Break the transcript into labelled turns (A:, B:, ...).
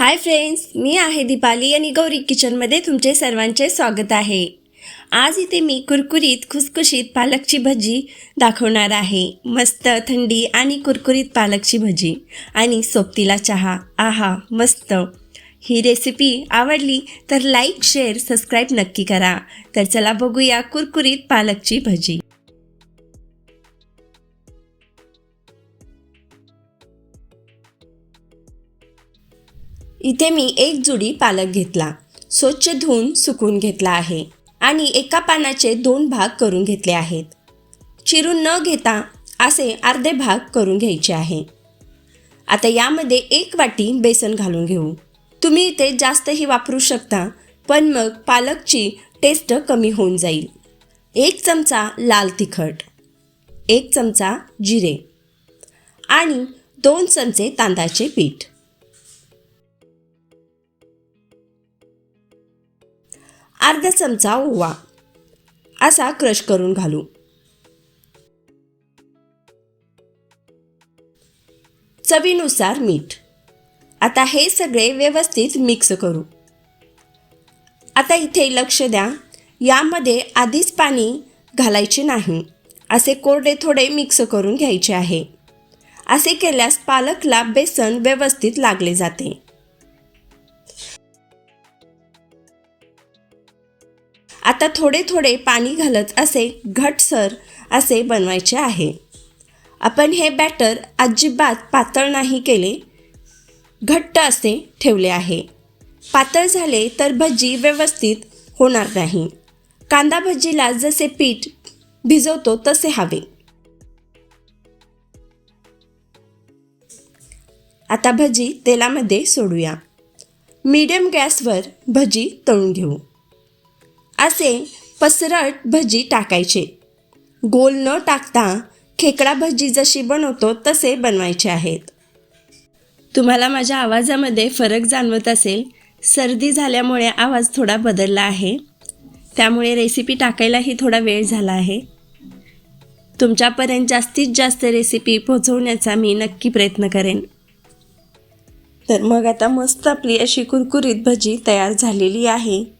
A: Hi friends मी आहे दीपाली आणि गौरी किचनमध्ये तुमचे सर्वांचे स्वागत आहे. आज इथे मी कुरकुरीत खुसखुशीत पालकची भजी दाखवणार आहे. मस्त थंडी आणि कुरकुरीत पालकची भजी आणि सोबतीला चहा. आहा मस्त. ही रेसिपी आवडली तर लाईक शेअर सबस्क्राईब नक्की करा. तर चला बघूया कुरकुरीत पालकची भजी. इथे मी एक जुडी पालक घेतला. स्वच्छ धुवून सुकून घेतला आहे आणि एका पानाचे दोन भाग करून घेतले आहेत. चिरून न घेता असे अर्धे भाग करून घ्यायचे आहे. आता यामध्ये एक वाटी बेसन घालून घेऊ. तुम्ही इथे जास्तही वापरू शकता पण मग पालकची टेस्ट कमी होऊन जाईल. एक चमचा लाल तिखट एक चमचा जिरे आणि दोन चमचे तांदळाचे पीठ. अर्धा चमचा ओवा. असा क्रश करून घालू. चवीनुसार मीठ. आता हे सगळे व्यवस्थित मिक्स करू. आता इथे लक्ष द्या यामध्ये आधीच पाणी घालायचे नाही. असे कोरडे थोडे मिक्स करून घ्यायचे आहे. असे केल्यास पालकला बेसन व्यवस्थित लागले जाते. आता थोडे थोडे पाणी घालत असे घटसर असे बनवायचे आहे. आपण हे बॅटर अजिबात पातळ नाही केले. घट्ट असे ठेवले आहे. पातळ झाले तर भजी व्यवस्थित होणार नाही. कांदा भजीला जसे पीठ भिजवतो तसे हवे. आता भजी तेलामध्ये सोडूया. मीडियम गॅसवर भजी तळून घेऊ. असे पसरट भजी टाकायचे. गोल न टाकता खेकडा भजी जशी बनवतो तसे बनवायचे आहेत. तुम्हाला माझ्या आवाजामध्ये फरक जाणवत असेल सर्दी झाल्यामुळे आवाज थोडा बदलला आहे. त्यामुळे रेसिपी टाकायलाही थोडा वेळ झाला आहे. तुमच्यापर्यंत जास्तीत जास्त रेसिपी पोहोचवण्याचा मी नक्की प्रयत्न करेन. तर मग आता मस्त आपली अशी कुरकुरीत भजी तयार झालेली आहे.